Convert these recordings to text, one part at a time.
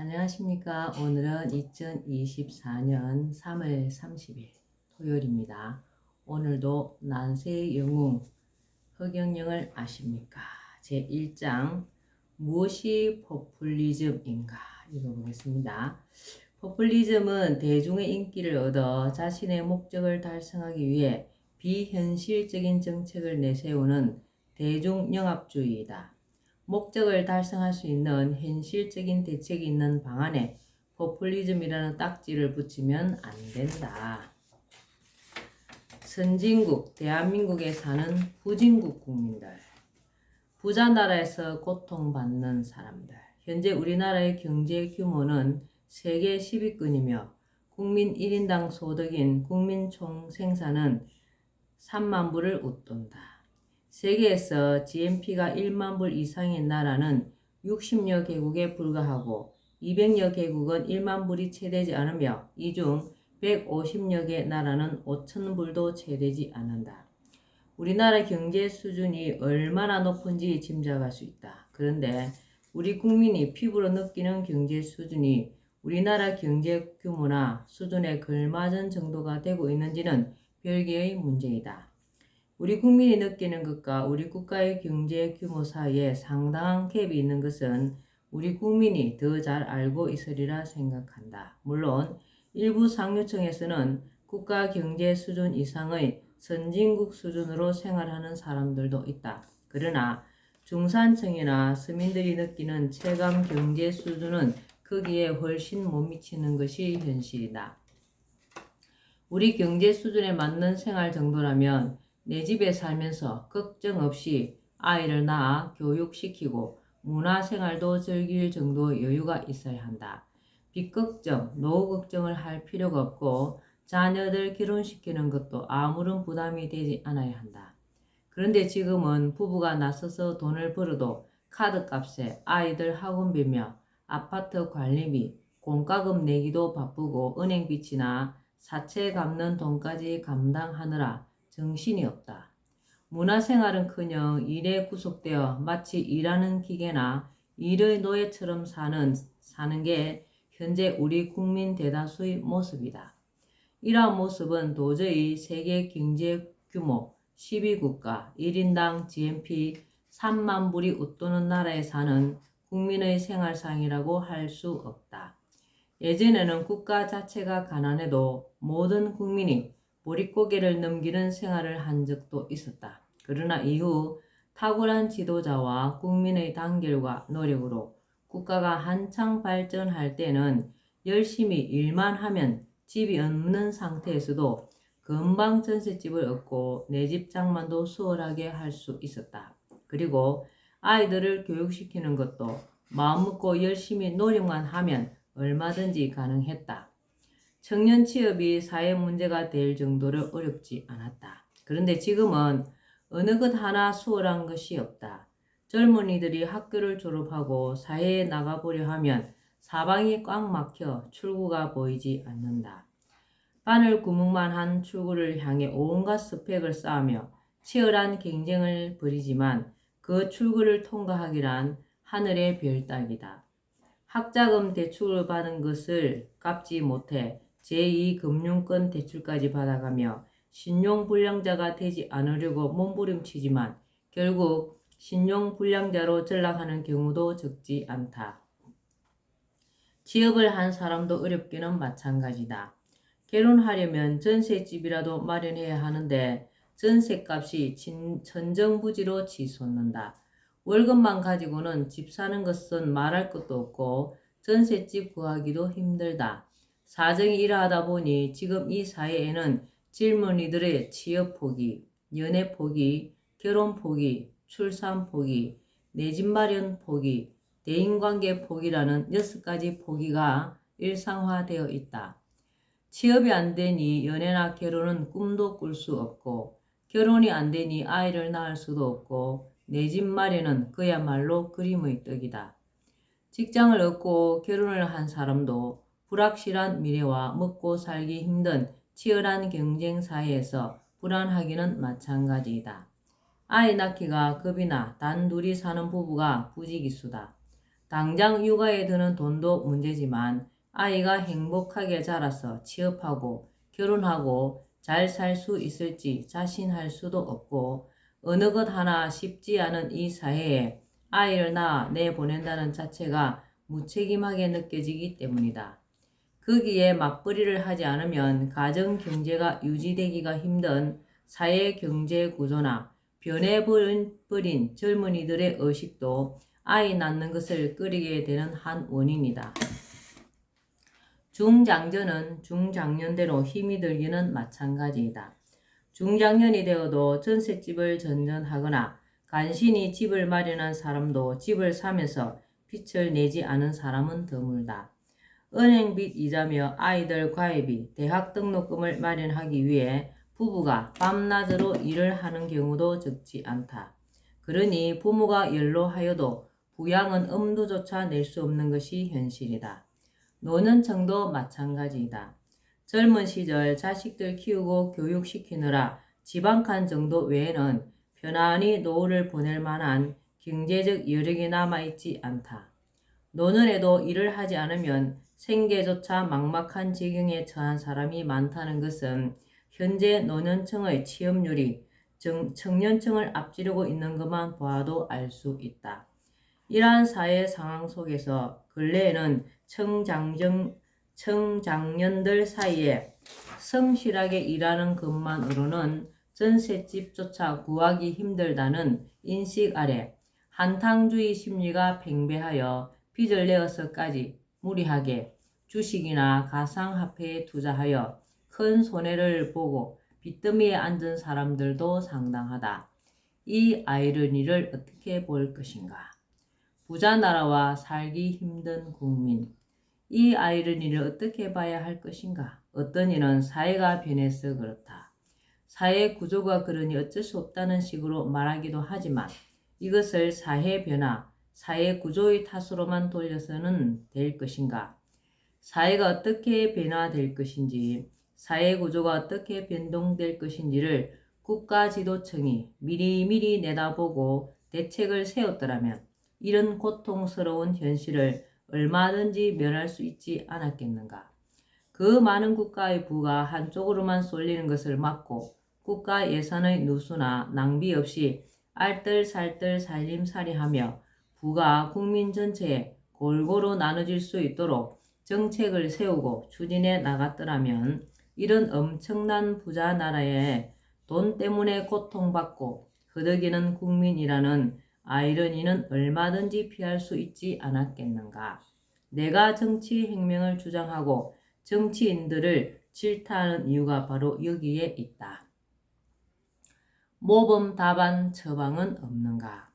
안녕하십니까. 오늘은 2024년 3월 30일 토요일입니다. 오늘도 난세의 영웅 허경영을 아십니까? 제1장 무엇이 포퓰리즘인가 읽어보겠습니다. 포퓰리즘은 대중의 인기를 얻어 자신의 목적을 달성하기 위해 비현실적인 정책을 내세우는 대중영합주의이다. 목적을 달성할 수 있는 현실적인 대책이 있는 방안에 포퓰리즘이라는 딱지를 붙이면 안 된다. 선진국, 대한민국에 사는 후진국 국민들, 부자 나라에서 고통받는 사람들. 현재 우리나라의 경제 규모는 세계 10위권이며 국민 1인당 소득인 국민 총 생산은 3만 불을 웃돈다. 세계에서 GNP가 1만 불 이상인 나라는 60여 개국에 불과하고 200여 개국은 1만 불이 채되지 않으며 이 중 150여 개 나라는 5천 불도 채되지 않는다. 우리나라 경제 수준이 얼마나 높은지 짐작할 수 있다. 그런데 우리 국민이 피부로 느끼는 경제 수준이 우리나라 경제 규모나 수준에 걸맞은 정도가 되고 있는지는 별개의 문제이다. 우리 국민이 느끼는 것과 우리 국가의 경제 규모 사이에 상당한 갭이 있는 것은 우리 국민이 더 잘 알고 있으리라 생각한다. 물론 일부 상류층에서는 국가 경제 수준 이상의 선진국 수준으로 생활하는 사람들도 있다. 그러나 중산층이나 서민들이 느끼는 체감 경제 수준은 거기에 훨씬 못 미치는 것이 현실이다. 우리 경제 수준에 맞는 생활 정도라면 내 집에 살면서 걱정 없이 아이를 낳아 교육시키고 문화생활도 즐길 정도 여유가 있어야 한다. 빚 걱정, 노후 걱정을 할 필요가 없고 자녀들 결혼시키는 것도 아무런 부담이 되지 않아야 한다. 그런데 지금은 부부가 나서서 돈을 벌어도 카드값에 아이들 학원비며 아파트 관리비, 공과금 내기도 바쁘고 은행빚이나 사채 갚는 돈까지 감당하느라 정신이 없다. 문화생활은커녕 일에 구속되어 마치 일하는 기계나 일의 노예처럼 사는 사는 게 현재 우리 국민 대다수의 모습이다. 이러한 모습은 도저히 세계 경제 규모 12국가 1인당 GNP 3만 불이 웃도는 나라에 사는 국민의 생활상이라고 할 수 없다. 예전에는 국가 자체가 가난해도 모든 국민이 보릿고개를 넘기는 생활을 한 적도 있었다. 그러나 이후 탁월한 지도자와 국민의 단결과 노력으로 국가가 한창 발전할 때는 열심히 일만 하면 집이 없는 상태에서도 금방 전셋집을 얻고 내 집 장만도 수월하게 할 수 있었다. 그리고 아이들을 교육시키는 것도 마음 먹고 열심히 노력만 하면 얼마든지 가능했다. 청년 취업이 사회 문제가 될 정도로 어렵지 않았다. 그런데 지금은 어느 것 하나 수월한 것이 없다. 젊은이들이 학교를 졸업하고 사회에 나가보려 하면 사방이 꽉 막혀 출구가 보이지 않는다. 바늘 구멍만 한 출구를 향해 온갖 스펙을 쌓으며 치열한 경쟁을 벌이지만 그 출구를 통과하기란 하늘의 별 따기다. 학자금 대출을 받은 것을 갚지 못해 제2금융권 대출까지 받아가며 신용불량자가 되지 않으려고 몸부림치지만 결국 신용불량자로 전락하는 경우도 적지 않다. 취업을 한 사람도 어렵기는 마찬가지다. 결혼하려면 전셋집이라도 마련해야 하는데 전셋값이 천정부지로 치솟는다. 월급만 가지고는 집 사는 것은 말할 것도 없고 전셋집 구하기도 힘들다. 사정이 이러하다 보니 지금 이 사회에는 질문이들의 취업 포기, 연애 포기, 결혼 포기, 출산 포기, 내 집 마련 포기, 대인관계 포기라는 여섯 가지 포기가 일상화되어 있다. 취업이 안 되니 연애나 결혼은 꿈도 꿀 수 없고, 결혼이 안 되니 아이를 낳을 수도 없고, 내 집 마련은 그야말로 그림의 떡이다. 직장을 얻고 결혼을 한 사람도 불확실한 미래와 먹고 살기 힘든 치열한 경쟁 사회에서 불안하기는 마찬가지이다. 아이 낳기가 겁이나 단둘이 사는 부부가 부지기수다. 당장 육아에 드는 돈도 문제지만 아이가 행복하게 자라서 취업하고 결혼하고 잘 살 수 있을지 자신할 수도 없고 어느 것 하나 쉽지 않은 이 사회에 아이를 낳아 내보낸다는 자체가 무책임하게 느껴지기 때문이다. 거기에 맞벌이를 하지 않으면 가정 경제가 유지되기가 힘든 사회 경제 구조나 변해버린 젊은이들의 의식도 아이 낳는 것을 꺼리게 되는 한 원인이다. 중장년은 중장년대로 힘이 들기는 마찬가지이다. 중장년이 되어도 전셋집을 전전하거나 간신히 집을 마련한 사람도 집을 사면서 빚을 내지 않은 사람은 드물다. 은행 빚 이자며 아이들 과외비, 대학 등록금을 마련하기 위해 부부가 밤낮으로 일을 하는 경우도 적지 않다. 그러니 부모가 연로하여도 부양은 엄두조차 낼 수 없는 것이 현실이다. 노년층도 마찬가지이다. 젊은 시절 자식들 키우고 교육시키느라 지방칸 정도 외에는 편안히 노후를 보낼 만한 경제적 여력이 남아있지 않다. 노년에도 일을 하지 않으면 생계조차 막막한 지경에 처한 사람이 많다는 것은 현재 노년층의 취업률이 정, 청년층을 앞지르고 있는 것만 보아도 알 수 있다. 이러한 사회 상황 속에서 근래에는 청장정, 청장년들 사이에 성실하게 일하는 것만으로는 전셋집조차 구하기 힘들다는 인식 아래 한탕주의 심리가 팽배하여 빚을 내어서까지 무리하게 주식이나 가상화폐에 투자하여 큰 손해를 보고 빚더미에 앉은 사람들도 상당하다. 이 아이러니를 어떻게 볼 것인가? 부자 나라와 살기 힘든 국민. 이 아이러니를 어떻게 봐야 할 것인가? 어떤 이는 사회가 변해서 그렇다. 사회 구조가 그러니 어쩔 수 없다는 식으로 말하기도 하지만 이것을 사회 변화, 사회 구조의 탓으로만 돌려서는 될 것인가? 사회가 어떻게 변화될 것인지, 사회 구조가 어떻게 변동될 것인지를 국가 지도청이 미리미리 내다보고 대책을 세웠더라면 이런 고통스러운 현실을 얼마든지 면할 수 있지 않았겠는가. 그 많은 국가의 부가 한쪽으로만 쏠리는 것을 막고 국가 예산의 누수나 낭비 없이 알뜰살뜰 살림살이하며 부가 국민 전체에 골고루 나눠질 수 있도록 정책을 세우고 추진해 나갔더라면 이런 엄청난 부자 나라에 돈 때문에 고통받고 허덕이는 국민이라는 아이러니는 얼마든지 피할 수 있지 않았겠는가. 내가 정치 혁명을 주장하고 정치인들을 질타하는 이유가 바로 여기에 있다. 모범 답안 처방은 없는가?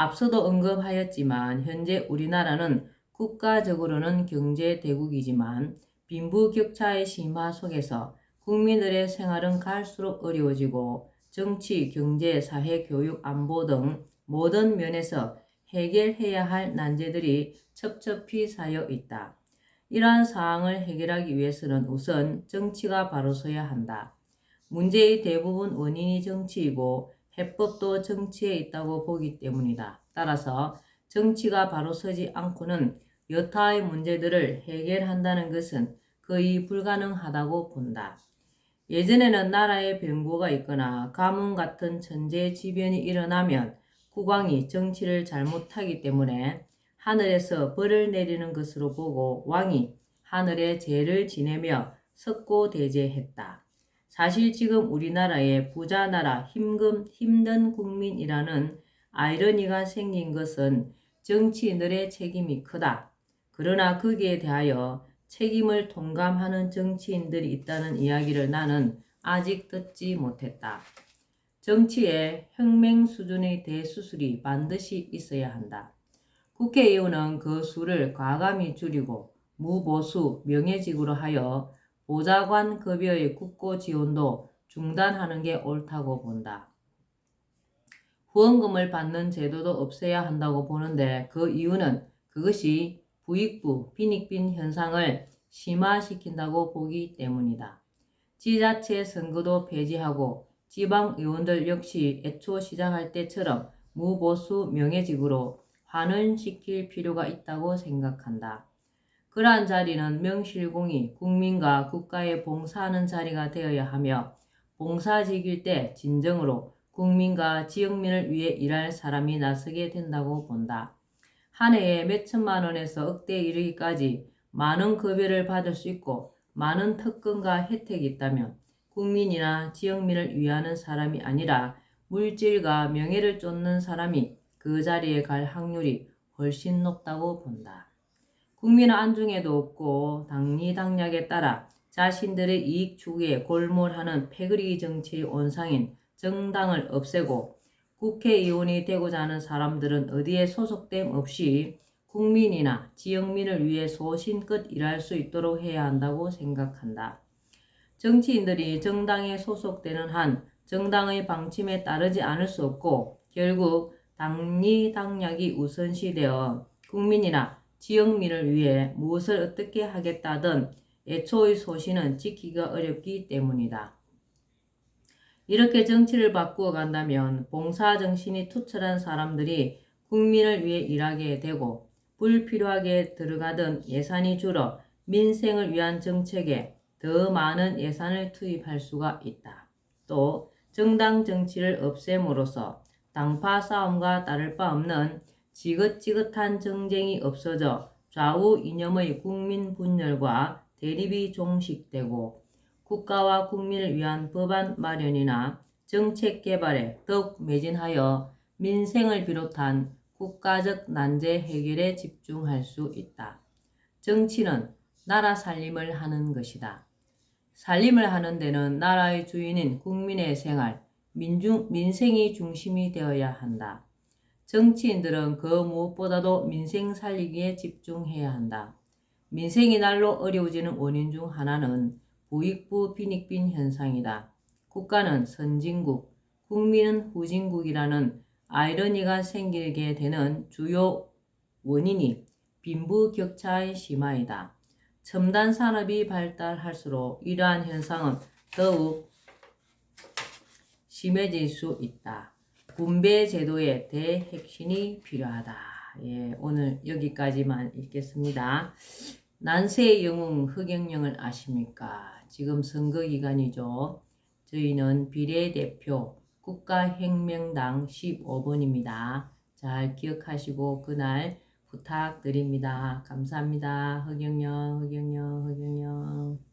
앞서도 언급하였지만 현재 우리나라는 국가적으로는 경제 대국이지만 빈부 격차의 심화 속에서 국민들의 생활은 갈수록 어려워지고 정치, 경제, 사회, 교육, 안보 등 모든 면에서 해결해야 할 난제들이 첩첩히 쌓여 있다. 이러한 사항을 해결하기 위해서는 우선 정치가 바로 서야 한다. 문제의 대부분 원인이 정치이고 해법도 정치에 있다고 보기 때문이다. 따라서 정치가 바로 서지 않고는 여타의 문제들을 해결한다는 것은 거의 불가능하다고 본다. 예전에는 나라에 변고가 있거나 가뭄 같은 천재 지변이 일어나면 국왕이 정치를 잘못하기 때문에 하늘에서 벌을 내리는 것으로 보고 왕이 하늘에 죄를 지내며 석고대죄했다. 사실 지금 우리나라의 부자 나라 힘금 힘든 국민이라는 아이러니가 생긴 것은 정치인들의 책임이 크다. 그러나 거기에 대하여 책임을 통감하는 정치인들이 있다는 이야기를 나는 아직 듣지 못했다. 정치에 혁명 수준의 대수술이 반드시 있어야 한다. 국회의원은 그 수를 과감히 줄이고 무보수 명예직으로 하여 보좌관 급여의 국고 지원도 중단하는 게 옳다고 본다. 후원금을 받는 제도도 없애야 한다고 보는데 그 이유는 그것이 부익부, 빈익빈 현상을 심화시킨다고 보기 때문이다. 지자체 선거도 폐지하고 지방 의원들 역시 애초 시작할 때처럼 무보수 명예직으로 환원시킬 필요가 있다고 생각한다. 그러한 자리는 명실공히 국민과 국가에 봉사하는 자리가 되어야 하며 봉사직일 때 진정으로 국민과 지역민을 위해 일할 사람이 나서게 된다고 본다. 한 해에 몇 천만 원에서 억대에 이르기까지 많은 급여를 받을 수 있고 많은 특권과 혜택이 있다면 국민이나 지역민을 위하는 사람이 아니라 물질과 명예를 쫓는 사람이 그 자리에 갈 확률이 훨씬 높다고 본다. 국민은 안중에도 없고 당리당략에 따라 자신들의 이익 추구에 골몰하는 패거리 정치의 온상인 정당을 없애고 국회의원이 되고자 하는 사람들은 어디에 소속됨 없이 국민이나 지역민을 위해 소신껏 일할 수 있도록 해야 한다고 생각한다. 정치인들이 정당에 소속되는 한 정당의 방침에 따르지 않을 수 없고 결국 당리당략이 우선시되어 국민이나 지역민을 위해 무엇을 어떻게 하겠다든 애초의 소신은 지키기가 어렵기 때문이다. 이렇게 정치를 바꾸어 간다면 봉사 정신이 투철한 사람들이 국민을 위해 일하게 되고 불필요하게 들어가던 예산이 줄어 민생을 위한 정책에 더 많은 예산을 투입할 수가 있다. 또 정당 정치를 없앰으로써 당파 싸움과 따를 바 없는 지긋지긋한 정쟁이 없어져 좌우 이념의 국민 분열과 대립이 종식되고 국가와 국민을 위한 법안 마련이나 정책 개발에 더욱 매진하여 민생을 비롯한 국가적 난제 해결에 집중할 수 있다. 정치는 나라 살림을 하는 것이다. 살림을 하는 데는 나라의 주인인 국민의 생활, 민중, 민생이 중심이 되어야 한다. 정치인들은 그 무엇보다도 민생 살리기에 집중해야 한다. 민생이 날로 어려워지는 원인 중 하나는 부익부 빈익빈 현상이다. 국가는 선진국, 국민은 후진국이라는 아이러니가 생기게 되는 주요 원인이 빈부격차의 심화이다. 첨단 산업이 발달할수록 이러한 현상은 더욱 심해질 수 있다. 분배 제도의 대핵신이 필요하다. 예, 오늘 여기까지만 읽겠습니다. 난세의 영웅 흑영령을 아십니까? 지금 선거 기간이죠. 저희는 비례대표 국가혁명당 15번입니다. 잘 기억하시고 그날 부탁드립니다. 감사합니다. 흑영령, 흑영령, 흑영령.